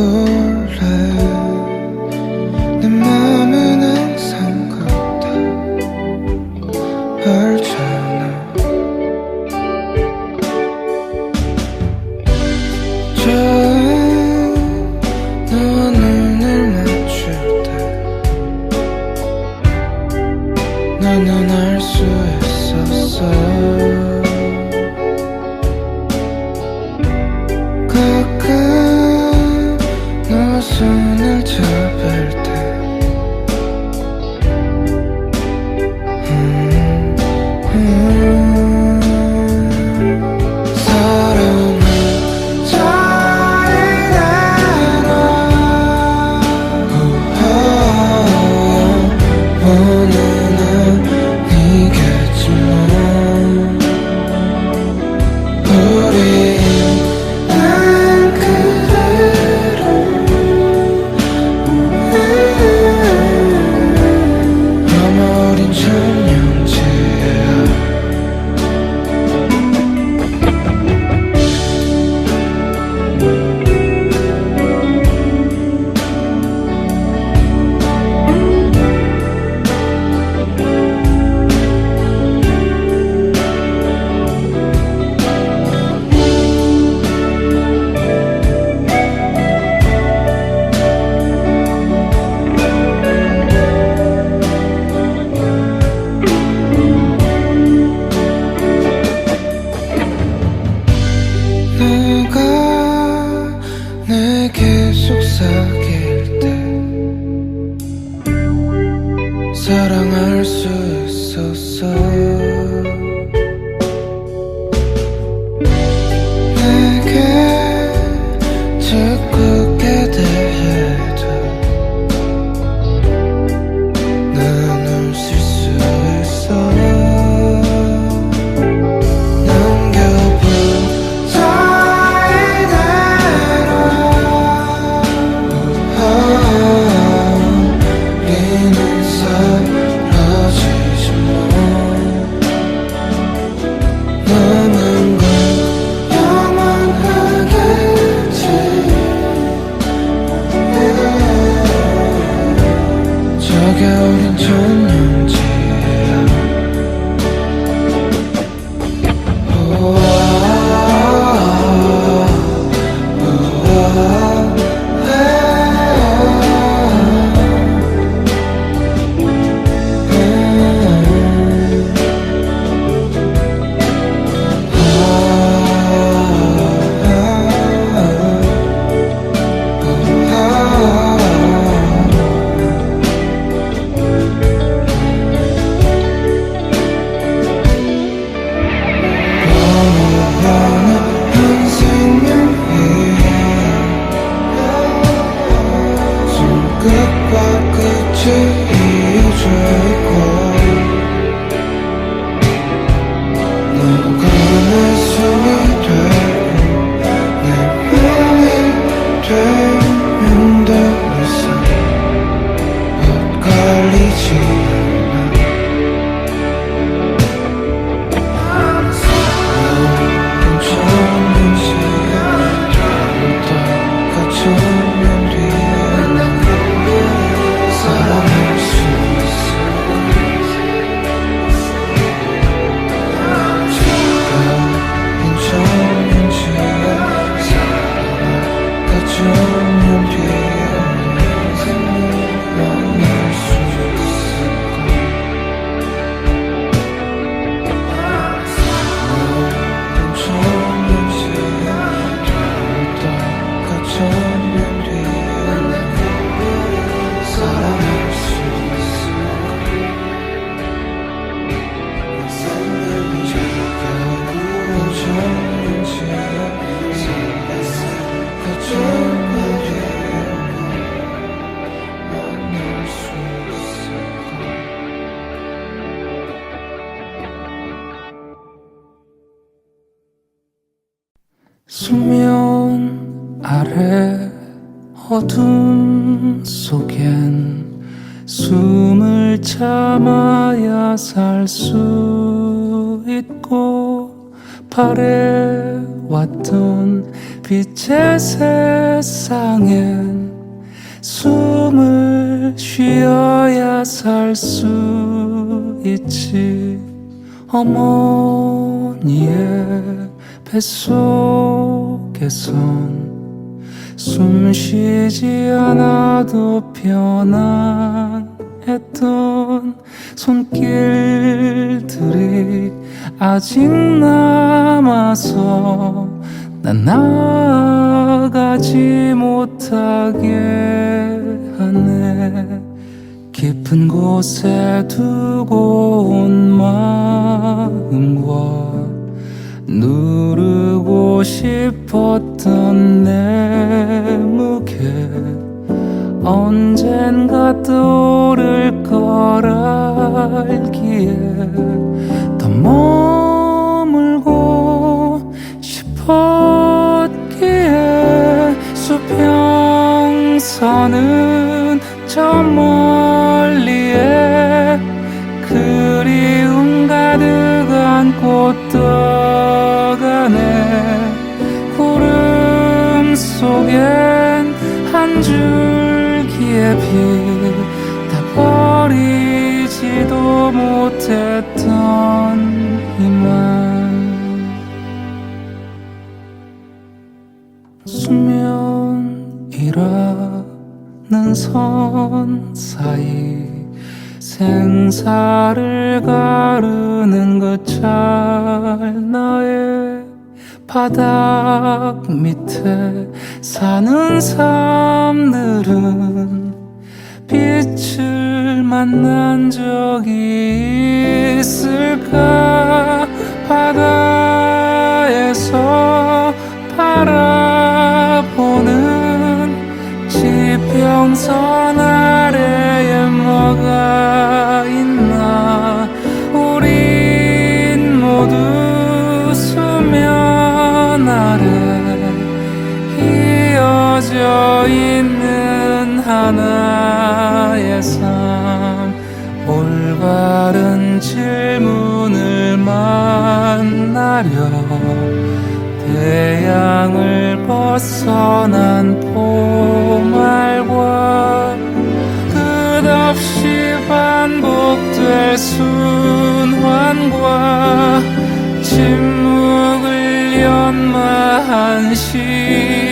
Oh 누가 내게 속삭일 저게 우 만 수 있고 바래왔던 빛의 세상엔 숨을 쉬어야 살 수 있지. 어머니의 뱃속에선 숨 쉬지 않아도 편안 했던 손길들이 아직 남아서 난 나가지 못하게 하네. 깊은 곳에 두고 온 마음과 누르고 싶었던 내 무게 언젠가 떠오를 거라 알기에 더 머물고 싶었기에 수평선은 저멀 생사를 가르는 것잘 나의 바닥 밑에 사는 삶들은 빛을 만난 적이 있을까? 바다에서 바라보는 지평선 가려 태양을 벗어난 포말과 끝없이 반복될 순환과 침묵을 연마한 시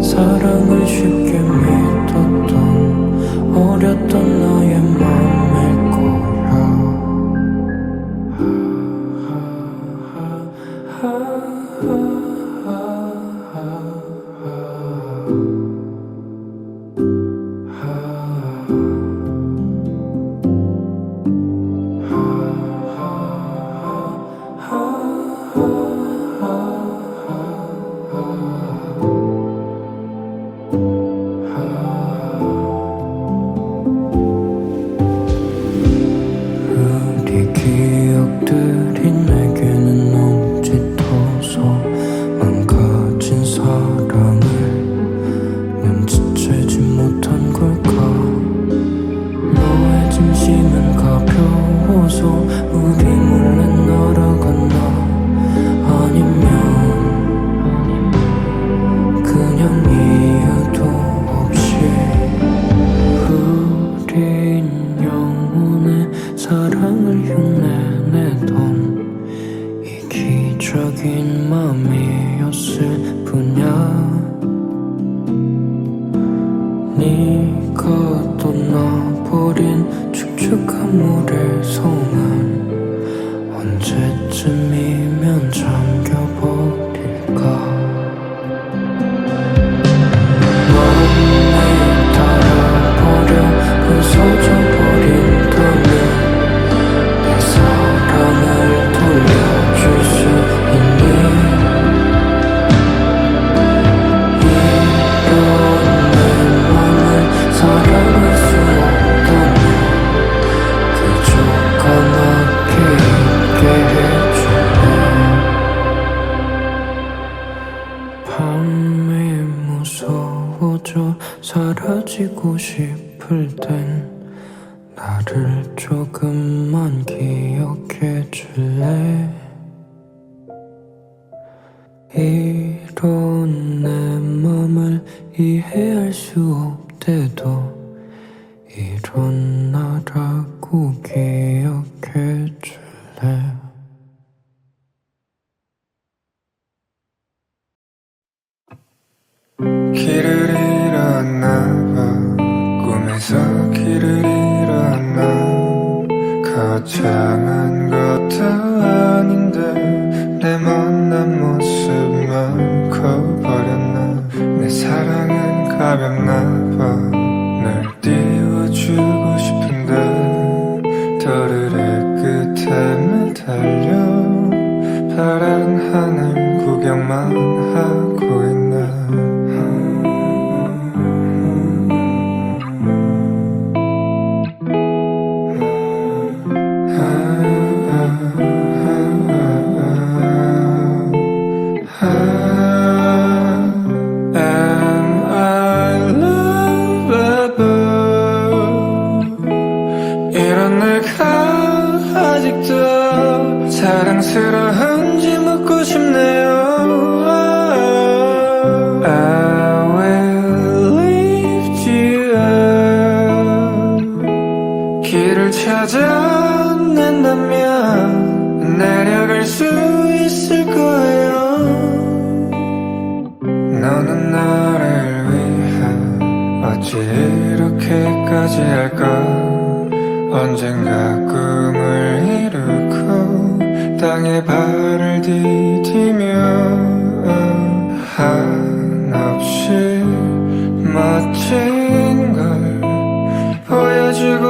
사랑을 쉽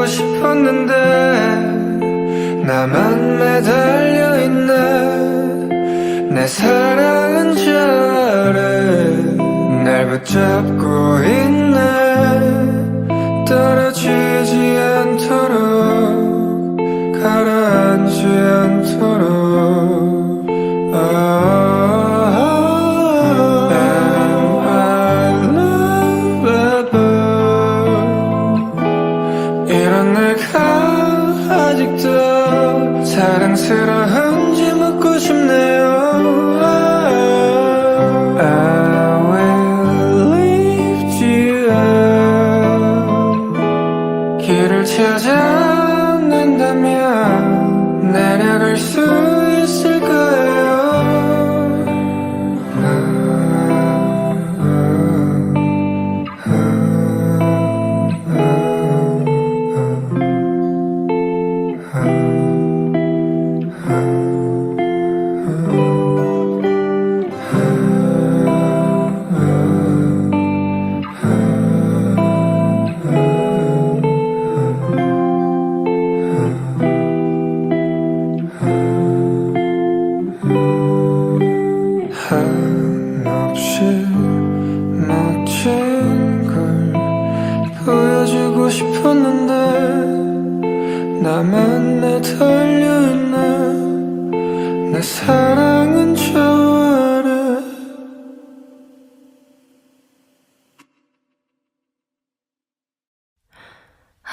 싶었는데 나만 매달려 있네. 내 사랑은 잘해 날 붙잡고 있네. 떨어지지 않도록 가라앉지 않도록.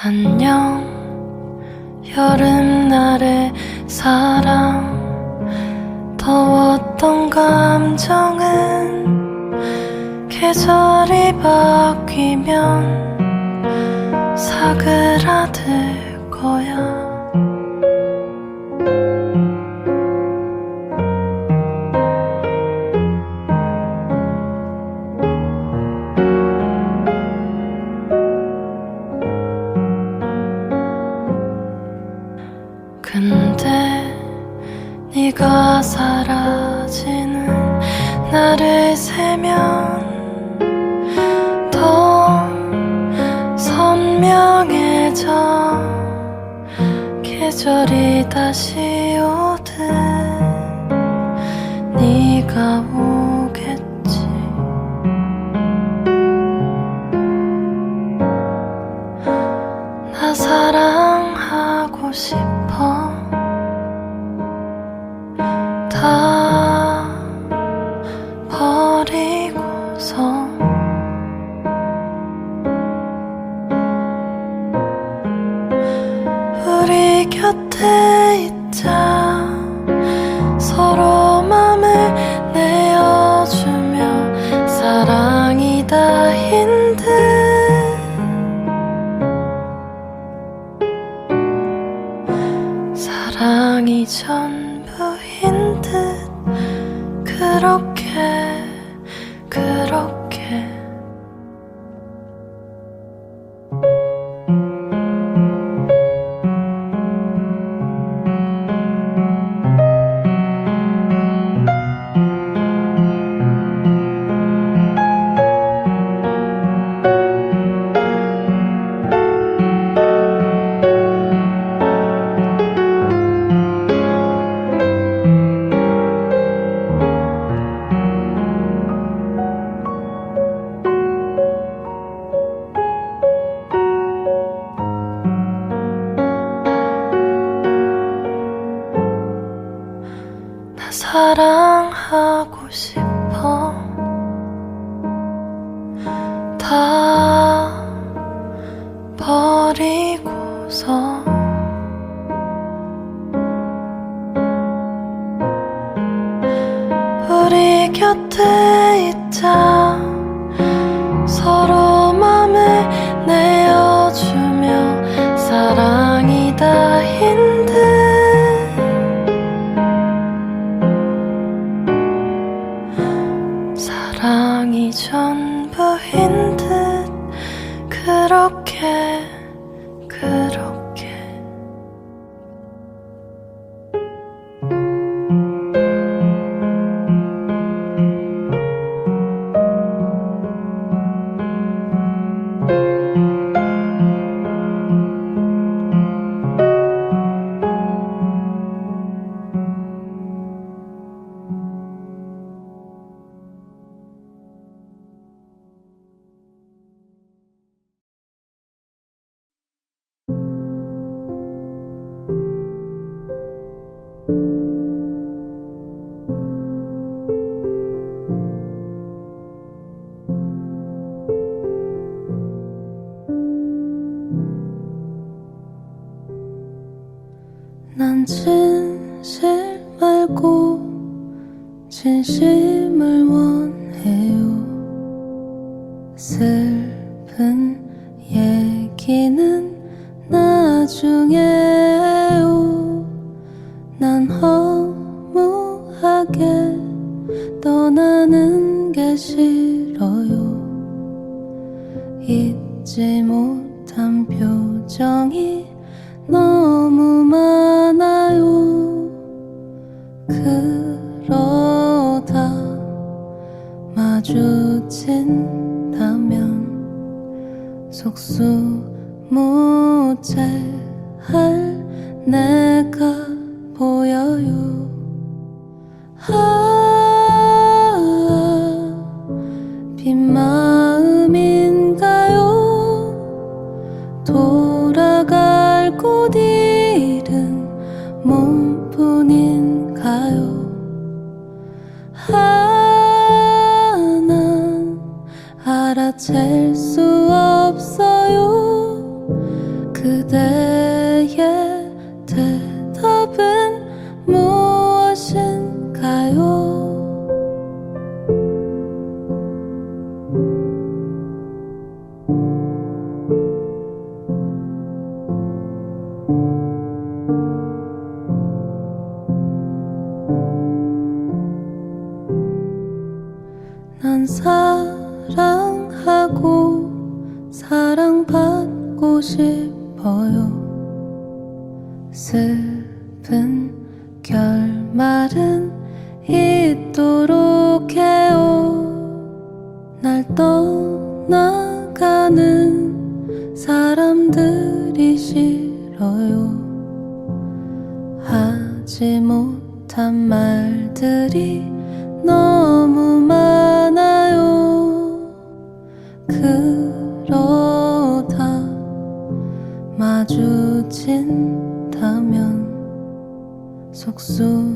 안녕. 여름날의 사랑. 더웠던 감정은 계절이 바뀌면 사그라들 거야. 시절이 다시 오듯 네가 오 그렇게 그렇게. 없어서 우리 곁에 있자. noches. 그대의 날들이 너무 많아요. 그러다 마주친다면 속속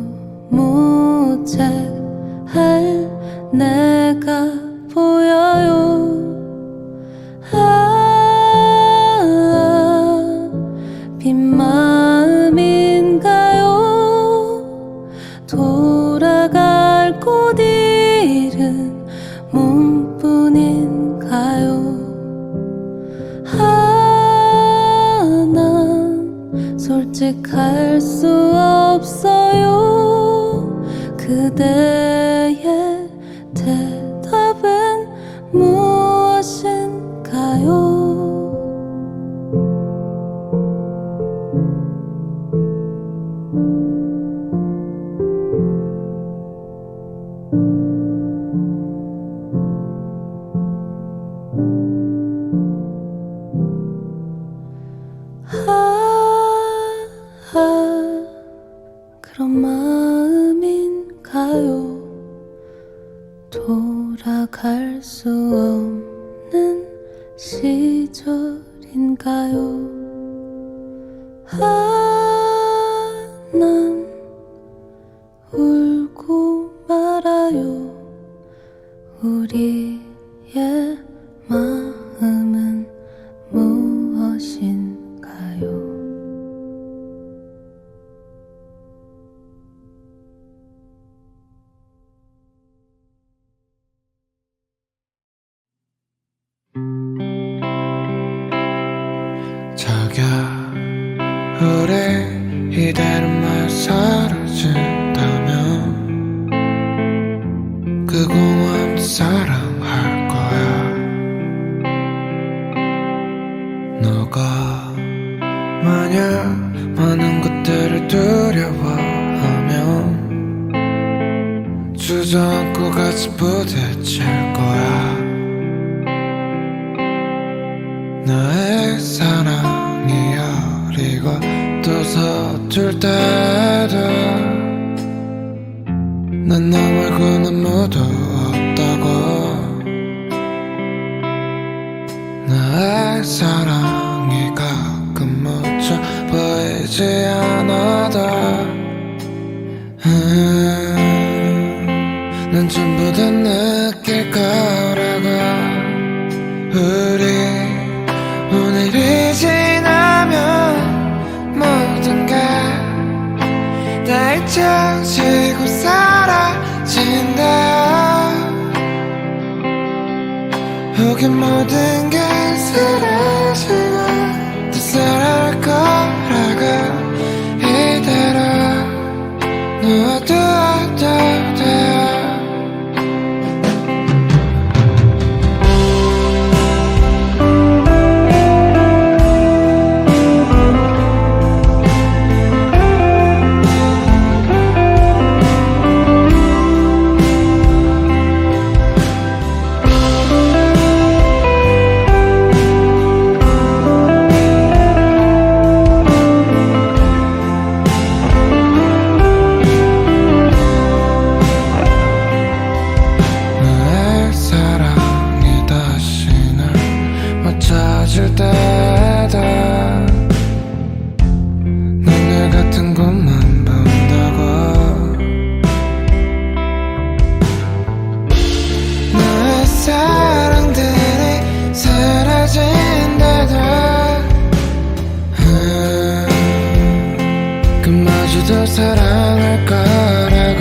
기다린 말살 눈물도 없다고. 나의 사랑이 가끔 멋져 보이지 않아도. 음, 난 전부 다내 모든 게 사랑 사랑할 거라고.